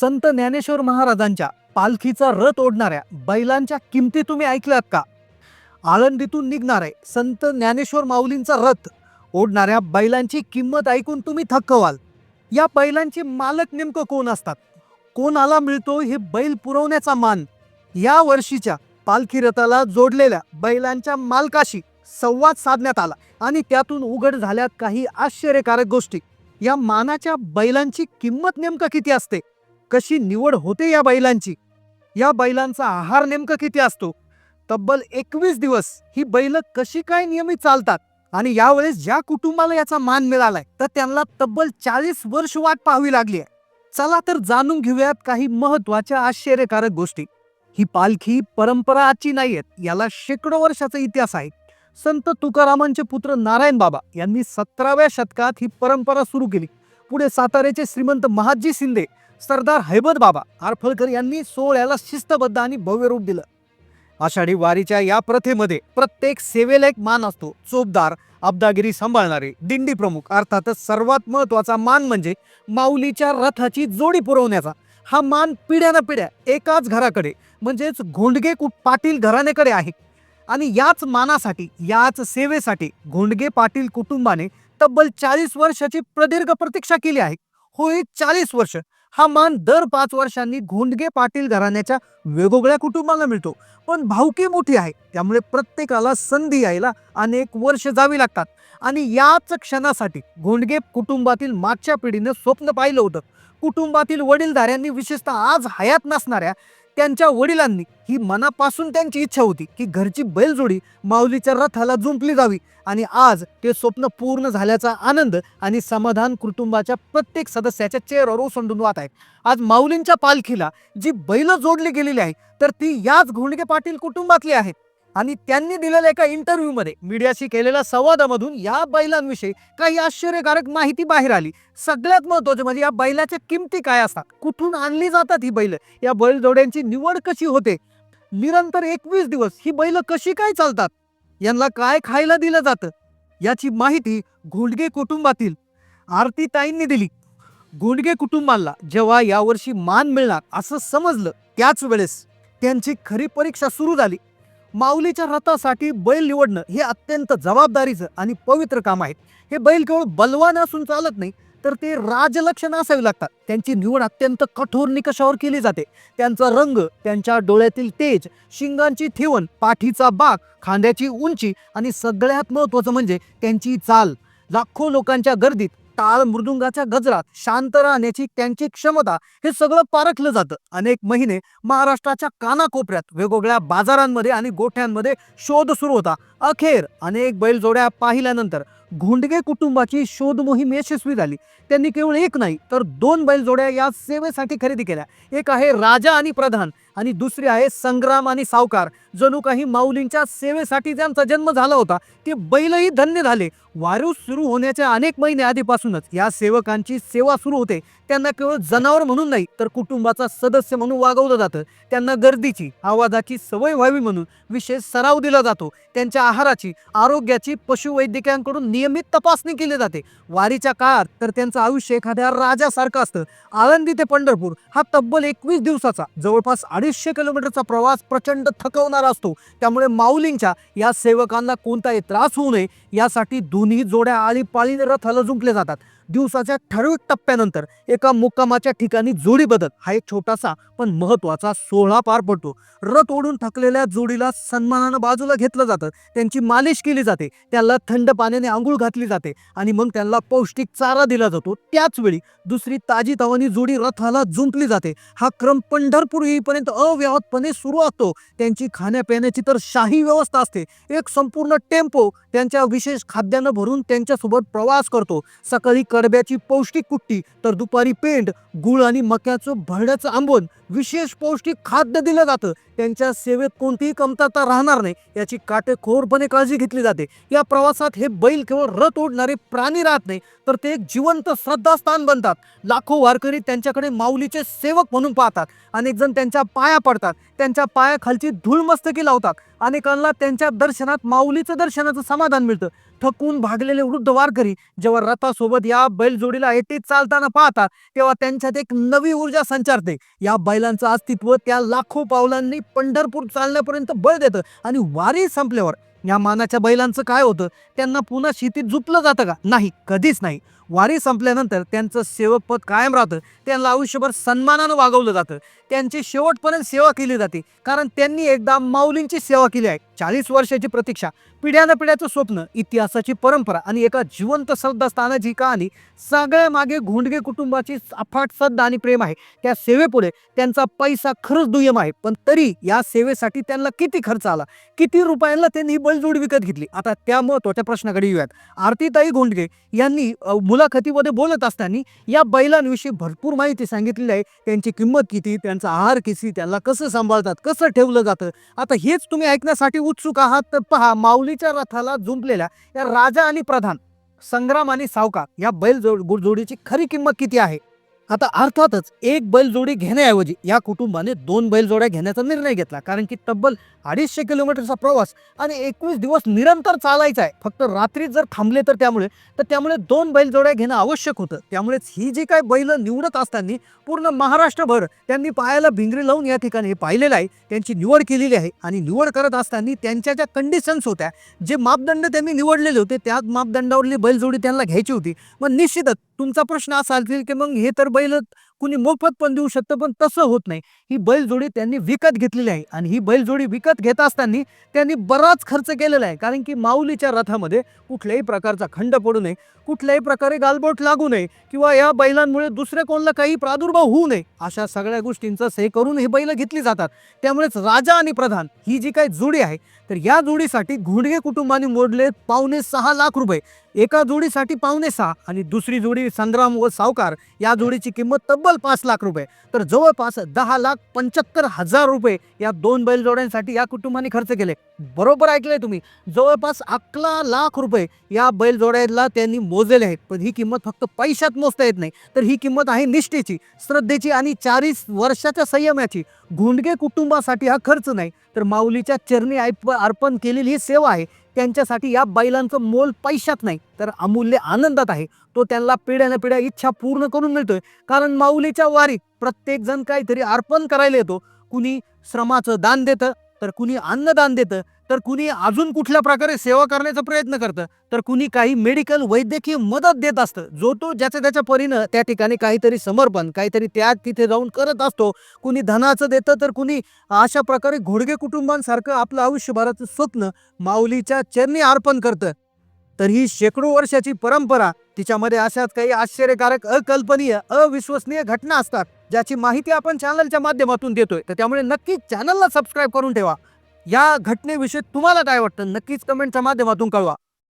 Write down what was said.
संत ज्ञानेश्वर महाराजांच्या पालखीचा रथ ओढणाऱ्या बैलांच्या किमती तुम्ही ऐकल्यात का? आळंदीतून निघणारे संत ज्ञानेश्वर माऊलींचा रथ ओढणाऱ्या बैलांची किंमत ऐकून तुम्ही थक्क व्हाल या बैलांचे मालक नेमकं कोण असतात? कोणाला मिळतो हे बैल पुरवण्याचा मान? या वर्षीच्या पालखी रथाला जोडलेल्या बैलांच्या मालकाशी संवाद साधण्यात आला आणि त्यातून उघड झाल्यात काही आश्चर्यकारक गोष्टी. या मानाच्या बैलांची किंमत नेमकं किती असते? कशी निवड होते या बैलांची? या बैलांचा आहार नेमकं किती असतो? तब्बल एकवीस दिवस ही बैल कशी काय नियमित चालतात? आणि यावेळेस ज्या कुटुंबाला याचा मान मिळालाय तर त्यांना तब्बल चाळीस वर्ष वाट पाहावी लागली आहे. चला तर जाणून घेऊयात काही महत्त्वाच्या आश्चर्यकारक गोष्टी. ही पालखी परंपरा आजची नाहीयेत याला शेकडो वर्षाचा इतिहास आहे. संत तुकारामांचे पुत्र नारायण बाबा यांनी सतराव्या शतकात ही परंपरा सुरू केली. पुढे साताऱ्याचे श्रीमंत महादजी शिंदे सरदार हैबत बाबा आरफळकर यांनी सोहळ्याला शिस्तबद्ध आणि भव्य रूप दिलं. आषाढी वारीच्या या प्रथेमध्ये प्रत्येक सेवेला एक मान असतो. चोपदार अब्दागिरी सांभाळणारे दिंडी प्रमुख अर्थातच सर्वात महत्त्वाचा मान म्हणजे माऊलीच्या रथाची जोडी पुरवण्याचा. हा मान पिढ्यानं पिढ्या एकाच घराकडे म्हणजेच घोंडगे कु पाटील घराण्याकडे आहे. आणि याच मानासाठी याच सेवेसाठी घोंडगे पाटील कुटुंबाने तब्बल चाळीस वर्षाची प्रदीर्घ प्रतीक्षा केली आहे. होय चाळीस वर्ष. हा मान दर पाच वर्षांनी घोंडगे पाटील घराण्याच्या वेगवेगळ्या कुटुंबाला मिळतो. पण भावकी मोठी आहे. त्यामुळे प्रत्येकाला संधी यायला अनेक वर्ष जावी लागतात. आणि याच क्षणासाठी घोंडगे कुटुंबातील मागच्या पिढीनं स्वप्न पाहिलं होतं. कुटुंबातील वडीलधाऱ्यांनी विशेषतः आज हयात नसणाऱ्या त्यांच्या वडिलांनी ही मनापासून त्यांची इच्छा होती की घरची बैलजोडी माऊलीच्या रथाला जुंपली जावी आणि आज ते स्वप्न पूर्ण झाल्याचा आनंद आणि समाधान कुटुंबाच्या प्रत्येक सदस्याच्या चेहऱ्यावर ओसंडून वाहत आहे. आज माऊलींच्या पालखीला जी बैल जोडली गेलेली आहे तर ती याच घोंडके पाटील कुटुंबातली आहे. आणि त्यांनी दिलेल्या एका इंटरव्ह्यूमध्ये मीडियाशी केलेल्या संवादामधून या बैलांविषयी काही आश्चर्यकारक माहिती बाहेर आली. सगळ्यात महत्वाचं म्हणजे या बैलाच्या किमती काय असतात? कुठून आणली जातात ही बैल? या बैलजोड्यांची निवड कशी होते? निरंतर एकवीस दिवस ही बैल कशी काय चालतात? यांना काय खायला दिलं जातं? याची माहिती घोंडगे कुटुंबातील आरती ताईंनी दिली. घोंडगे कुटुंबाला जेव्हा यावर्षी मान मिळणार असं समजलं त्याच वेळेस त्यांची खरी परीक्षा सुरू झाली. माऊलीच्या रथासाठी बैल निवडणं हे अत्यंत जबाबदारीचं आणि पवित्र काम आहे. हे बैल केवळ बलवान असून चालत नाही तर ते राजलक्षण असावी लागतात. त्यांची निवड अत्यंत कठोर निकषावर केली जाते. त्यांचा रंग त्यांच्या डोळ्यातील तेज शिंगांची ठेवण पाठीचा बाक खांद्याची उंची आणि सगळ्यात महत्त्वाचं म्हणजे त्यांची चाल. लाखो लोकांच्या गर्दीत टाळ मृदुंगाच्या गजरात शांत राहण्याची त्यांची क्षमता हे सगळं पारखलं जातं. अनेक महिने महाराष्ट्राच्या कानाकोपऱ्यात वेगवेगळ्या बाजारांमध्ये आणि गोठ्यांमध्ये शोध सुरू होता. अखेर अनेक बैलजोड्या पाहिल्यानंतर घोंडगे कुटुंबाची शोध मोहीम यशस्वी झाली. त्यांनी केवळ एक नाही तर दोन बैलजोड्या या सेवेसाठी खरेदी केल्या. एक आहे राजा आणि प्रधान. आणि दुसरी आहे संग्राम आणि सावकार. जणू काही माऊलींच्या सेवेसाठी ज्यांचा जन्म झाला होता ते बैलही धन्य झाले. वारू सुरू होण्याच्या अनेक महिने आधीपासूनच या सेवकांची सेवा सुरू होते. त्यांना केवळ जनावर म्हणून नाही तर कुटुंबाचा सदस्य म्हणून वागवलं जातं. त्यांना गर्दीची आवाजाची सवय व्हावी म्हणून विशेष सराव दिला जातो. त्यांच्या आहाराची आरोग्याची पशुवैद्यकांकडून नियमित तपासणी केली जाते. वारीच्या काळात तर त्यांचं आयुष्य एखाद्या राजासारखं असतं. आळंदी ते पंढरपूर हा तब्बल एकवीस दिवसाचा जवळपास अडीचशे किलोमीटरचा प्रवास प्रचंड थकवणारा असतो. त्यामुळे माऊलींच्या या सेवकांना कोणताही त्रास होऊ नये. यासाठी दोन्ही जोड्या आळीपाळीने रथाला जुंपले जातात. दिवसाच्या ठराविक टप्प्यानंतर एका मुक्कामाच्या ठिकाणी जोडी बदल. हा एक छोटासा पण महत्त्वाचा सोहळा पार पडतो. रथ ओढून थकलेल्या जोडीला सन्मानानं बाजूला घेतलं जातं. त्यांची मालिश केली जाते. त्याला थंड पाण्याने आंघोळ घातली जाते आणि मग त्यांना पौष्टिक चारा दिला जातो. त्याच वेळी दुसरी ताजी तवानी जोडी रथाला जुंपली जाते. हा क्रम पंढरपूर येईपर्यंत अव्याहतपणे सुरू असतो. त्यांची खाण्यापिण्याची तर शाही व्यवस्था असते. एक संपूर्ण टेम्पो त्यांच्या विशेष खाद्यानं भरून त्यांच्यासोबत प्रवास करतो. सकाळी कडब्याची पौष्टिक कुट्टी तर दुपारी पेंड गुळ आणि मक्याचं भरड्याचं आंबोन विशेष पौष्टिक खाद्य दिलं जातं. त्यांच्या सेवेत कोणतीही कमतरता राहणार नाही. याची काटेखोरपणे काळजी घेतली जाते. या प्रवासात हे बैल केवळ रथ ओढणारे प्राणी राहत नाही तर ते एक जिवंत श्रद्धास्थान बनतात. लाखो वारकरी त्यांच्याकडे माऊलीचे सेवक म्हणून पाहतात. अनेक जण त्यांच्या पाया पडतात. त्यांच्या पायाखालची धूळमस्तकी लावतात. अनेकांना त्यांच्या दर्शनात माऊलीचं दर्शनाचं समाधान मिळतं. थकून भागलेले वृद्ध वारकरी जेव्हा रथासोबत या बैलजोडीला येते चालताना पाहतात तेव्हा त्यांच्यात एक नवी ऊर्जा संचारते. या बैल बैलांचं अस्तित्व त्या लाखो पावलांनी पंढरपूर चालण्यापर्यंत बळ देतं आणि वारी संपल्यावर या मानाच्या बैलांचं काय होतं? त्यांना पुन्हा शेतीत झुपलं जातं का? नाही कधीच नाही. वारी संपल्यानंतर त्यांचं सेवकपद कायम राहतं. त्यांना आयुष्यभर सन्मानानं वागवलं जातं. त्यांची शेवटपर्यंत सेवा केली जाते. कारण त्यांनी एकदा माऊलींची सेवा केली आहे. चाळीस वर्षाची प्रतीक्षा पिढ्यानं पिढ्याचं स्वप्न इतिहासाची परंपरा आणि एका जिवंत श्रद्धास्थानाची कहाणी सगळ्या मागे घोंडगे कुटुंबाची अफाट श्रद्धा आणि प्रेम आहे. त्या सेवेपुढे त्यांचा पैसा खरंच दुय्यम आहे. पण तरी या सेवेसाठी त्यांना किती खर्च आला? किती रुपयांना त्यांनी ही विकत घेतली? आता त्या महत्त्वाच्या प्रश्नाकडे येऊयात. आरतीताई घोंडगे यांनी मुलाखतीमध्ये बोलत असताना या बैलांविषयी भरपूर माहिती सांगितलेली आहे. त्यांची किंमत किती? त्यांचा आहार किती? त्यांना कसं सांभाळतात? कसं ठेवलं जातं? आता हेच तुम्ही ऐकण्यासाठी उत्सुक आहात तर पहा माऊलीच्या रथाला जुंपलेल्या या राजा आणि प्रधान संग्राम आणि सावकार या बैल जोड जोडीची खरी किंमत किती आहे? आता अर्थातच एक बैलजोडी घेण्याऐवजी या कुटुंबाने दोन बैलजोड्या घेण्याचा निर्णय घेतला. कारण की तब्बल अडीचशे किलोमीटरचा प्रवास आणि एकवीस दिवस निरंतर चालायचा आहे. फक्त रात्री जर थांबले तर त्यामुळे तर त्यामुळे दोन बैलजोड्या घेणं आवश्यक होतं. त्यामुळेच ही जी काय बैल निवडत असताना पूर्ण महाराष्ट्रभर त्यांनी पायाला भिंगरी लावून या ठिकाणी हे पाहिलेलं आहे. त्यांची निवड केलेली आहे आणि निवड करत असताना त्यांच्या ज्या कंडिशन्स होत्या जे मापदंड त्यांनी निवडलेले होते त्याच मापदंडावरली बैलजोडी त्यांना घ्यायची होती. मग निश्चितच तुमचा प्रश्न असा असेल की मग हे तर बैल कुणी मोफत पण देऊ शकतं पण तसं होत नाही. ही बैलजोडी त्यांनी विकत घेतलेली आहे आणि ही बैलजोडी विकत घेत असताना त्यांनी बराच खर्च केलेला आहे. कारण की माऊलीच्या रथामध्ये कुठल्याही प्रकारचा खंड पडू नये कुठल्याही प्रकारे गालबोट लागू नये किंवा या बैलांमुळे दुसऱ्या कोणाला काही प्रादुर्भाव होऊ नये अशा सगळ्या गोष्टींचं से करून ही बैलं घेतली जातात. त्यामुळेच राजा आणि प्रधान ही जी काही जोडी आहे तर या जोडीसाठी घोडगे कुटुंबाने मोडले पावणे सहा लाख रुपये. एका जोडीसाठी पावणे सहा आणि दुसरी जोडी संग्राम व सावकार या जोडीची किंमत तब्बल पाच लाख रुपये. तर जवळपास दहा लाख पंच्याहत्तर हजार रुपये या दोन बैलजोड्यांसाठी या कुटुंबाने खर्च केले. बरोबर ऐकलंय तुम्ही. जवळपास अकरा लाख रुपये या बैलजोड्याला त्यांनी मोजलेले आहेत. पण ही किंमत फक्त पैशात मोजता येत नाही. तर ही किंमत आहे निष्ठेची श्रद्धेची आणि चाळीस वर्षाच्या संयमाची. गुंडगे कुटुंबासाठी हा खर्च नाही. तर माऊलीच्या चरणी ऐप अर्पण केलेली ही सेवा आहे. त्यांच्यासाठी या बैलांचं मोल पैशात नाही तर अमूल्य आनंदात आहे. तो त्यांना पिढ्यानं पिढ्या इच्छा पूर्ण करून मिळतोय. कारण माऊलीच्या वारीत प्रत्येक जण काहीतरी अर्पण करायला येतो. कुणी श्रमाचं दान देतं तर कुणी अन्नदान देतं. तर कुणी अजून कुठल्या प्रकारे सेवा करण्याचा प्रयत्न करतं तर कुणी काही मेडिकल वैद्यकीय मदत देत असतं जो तो ज्याच्या त्याच्या परीनं त्या ठिकाणी काहीतरी समर्पण काहीतरी त्याग तिथे जाऊन करत असतो. कुणी धनाचं देतं तर कुणी अशा प्रकारे घोडगे कुटुंबांसारखं आपलं आयुष्यभराचं स्वप्न माऊलीच्या चरणी अर्पण करतं. तर ही शेकडो वर्षाची परंपरा तिच्यामध्ये अशाच काही आश्चर्यकारक अकल्पनीय अविश्वसनीय घटना असतात ज्याची माहिती आपण चॅनलच्या माध्यमातून देतोय. तर त्यामुळे नक्की चॅनलला सबस्क्राईब करून ठेवा. या घटनेविषयी तुम्हाला काय वाटतं? नक्कीच कमेंटच्या माध्यमातून कळवा.